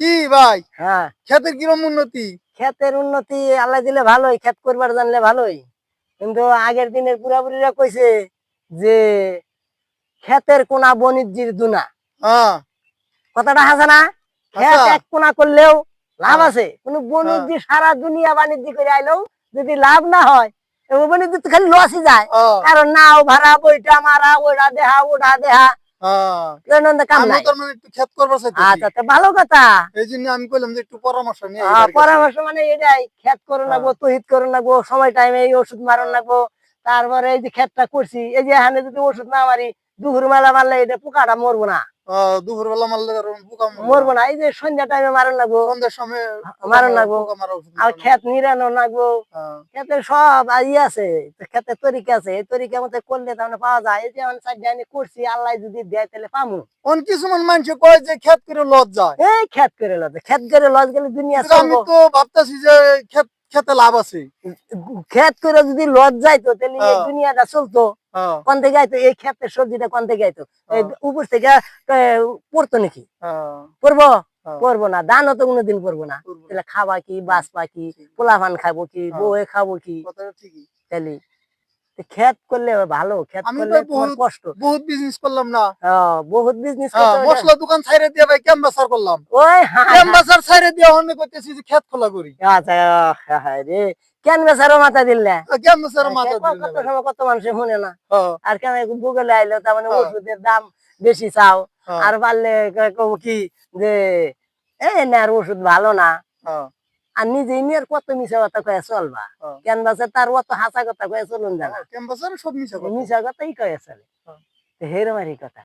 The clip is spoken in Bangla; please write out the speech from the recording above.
কি ভাই? হ্যাঁ। ক্ষেতের কিরম উন্নতি? ক্ষেতের উন্নতি আল্লাহ দিলে ভালোই ক্ষেত করবার জানলে ভালোই। কিন্তু আগের দিনের পুরাপুরিরা কইছে যে ক্ষেতের কোনা বনিজ্যির দুনা। হ্যাঁ। কথাটা হাসে না? ক্ষেত এক কোনা করলেও লাভ হ্যাঁ। আছে। কোন বনিজ্য সারা দুনিয়া বাণিজ্য করে আইলেও যদি লাভ না হয় এবং বনিজ্য তো খালি লসই যায়। হ্যাঁ, কারণ নাও ভাড়া বইটা মারা ওটা দেহা ওটা দেহা। হ্যাঁ। মানে আচ্ছা তো ভালো কথা। এই জন্য আমি কইলাম যে একটু পরামর্শ নিয়ে পরামর্শ মানে এটাই তহিত লাগবো সময় টাইমে এই ওষুধ মারো লাগবো তারপরে এই যে ক্ষেতটা করছি এই যে এখানে যদি ওষুধ না মারি দুপুর মেলা মারলে এটা পোকাটা মরবো না। দুপুর বেলা মারলে পোকা মরবো। না এই যে সন্ধ্যা টাইমে মারুন লাগবো। সন্ধ্যার সময় মারণ লাগবো। আর মারণ ক্ষেত নিরানো লাগবো। হ্যাঁ, ক্ষেতের সব ই আছে ক্ষেতের তরিকা আছে। এই তরিকা মতো করলে তাহলে পাওয়া যায়। এই যে আমি সাইড আমি করছি আল্লাহ যদি দেয় তাহলে পামু। অন কিছুমান মানুষ কয় যে ক্ষেত করে লজ যায়। এই ক্ষেত করে লজ ক্ষেত করে লজ গেলে দুনিয়া আমি তো ভাবতেছি যে ক্ষেত খেতে লাভ আছে। ক্ষেত করে যদি লজ যাইতো তাহলে হ্যাঁ। দুনিয়াটা চলতো। হ্যাঁ, কোন থেকে আইতো? এই ক্ষেতের সবজিটা কোন থেকে আইতো? হ্যাঁ। উপর থেকে পড়তো নাকি? হ্যাঁ, পড়ব? করব না। দানও তো কোনোদিন করব না। তাহলে খাবা কি বাঁচবা কি পোলাফান খাব কি হ্যাঁ। বউয়ে খাব কি? তাহলে তো ক্ষেত করলে ভালো আমি করলে কষ্ট। বহুত বিজনেস করলাম না। বহুত বিজনেস হ্যাঁ, মশলা দোকান ছাইরে দিয়ে ভাই ক্যাম্বাসার করলাম। ওই। ক্যাম্বাসার ছাইরে দিয়ে অনেক করতেছি যে ক্ষেত খোলা করি। আচ্ছা হ্যাঁ, রে। কেন বেচারও মাথা দিলে ক্যাম্বাসার মাথা কত সময় কত মানুষে শুনে না। হ্যাঁ, আর কেন গুগলে আইলো তার মানে হ্যাঁ। ওষুধের দাম বেশি চাও। আর পারলে কব কি যে এই না আর ওষুধ ভালো না। আর নিজে মেয়ের কত মিশা কথা কয়ে চলবা? ক্যানভাসে তার অত হাসা কথা কয়ে চলুন জানা? ক্যানভাসের সব মিশা কথা। মিশা কথাই কয়ে চলে। হেরমারি কথা।